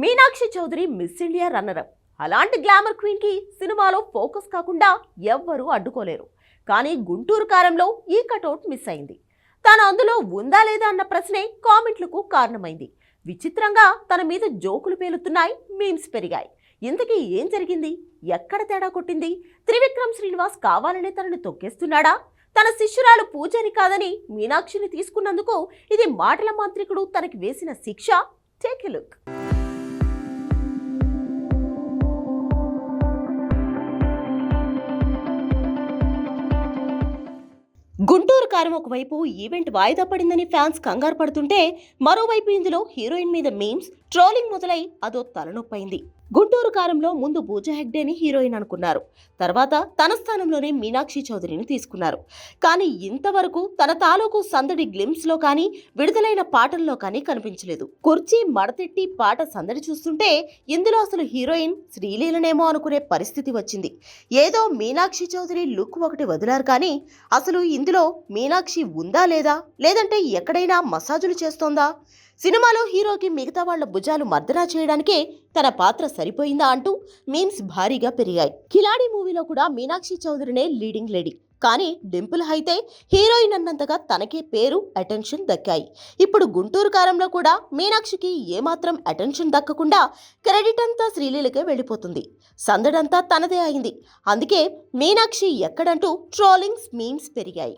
Meenakshi Chaudhary Miss India runner అలాంటి glamour క్వీన్కి సినిమాలో ఫోకస్ కాకుండా ఎవ్వరూ అడ్డుకోలేరు. కానీ గుంటూరు కారంలో ఈ కటౌట్ మిస్ అయింది. తాను అందులో ఉందా లేదా అన్న ప్రశ్నే కామెంట్లకు కారణమైంది. విచిత్రంగా తన మీద జోకులు పేలుతున్నాయి మీమ్స్ పెరిగాయి. ఇంతకీ ఏం జరిగింది? ఎక్కడ తేడా కొట్టింది? త్రివిక్రమ్ శ్రీనివాస్ కావాలనే తనని తొక్కేస్తున్నాడా? తన శిష్యురాలు పూజారి కాదని మీనాక్షిని తీసుకున్నందుకు ఇది మాటల మాంత్రికుడు తనకి వేసిన శిక్ష? Take look. గుంటూరు కారం ఒకవైపు ఈవెంట్ వాయిదా పడిందని ఫ్యాన్స్ కంగారు పడుతుంటే మరోవైపు ఇందులో హీరోయిన్ మీద మీమ్స్ ట్రోలింగ్ మొదలై అదో తలనొప్పైంది. గుంటూరు కారంలో ముందు పూజా హెగ్డేని హీరోయిన్ అనుకున్నారు. తర్వాత తన స్థానంలోనే మీనాక్షి చౌదరిని తీసుకున్నారు. కానీ ఇంతవరకు తన తాలూకు సందడి గ్లిమ్స్లో కానీ విడుదలైన పాటల్లో కానీ కనిపించలేదు. కుర్చీ మడతెట్టి పాట సందడి చూస్తుంటే ఇందులో అసలు హీరోయిన్ శ్రీలీలనేమో అనుకునే పరిస్థితి వచ్చింది. ఏదో మీనాక్షి చౌదరి లుక్ ఒకటి వదిలారు కానీ అసలు ఇందులో మీనాక్షి ఉందా లేదా? లేదంటే ఎక్కడైనా మసాజులు చేస్తోందా? సినిమాలో హీరోకి మిగతా వాళ్ళ భుజాలు మర్దనా చేయడానికే తన పాత్ర సరిపోయిందా అంటూ మీమ్స్ భారీగా పెరిగాయి. కిలాడి మూవీలో కూడా మీనాక్షి చౌదరినే లీడింగ్ లేడీ. కానీ డింపుల్ అయితే హీరోయిన్ అన్నంతగా తనకే పేరు అటెన్షన్ దక్కాయి. ఇప్పుడు గుంటూరు కారంలో కూడా మీనాక్షికి ఏమాత్రం అటెన్షన్ దక్కకుండా క్రెడిట్ అంతా శ్రీలీలకే వెళ్ళిపోతుంది. సందడంతా తనదే అయింది. అందుకే మీనాక్షి ఎక్కడంటూ ట్రోలింగ్స్ మీమ్స్ పెరిగాయి.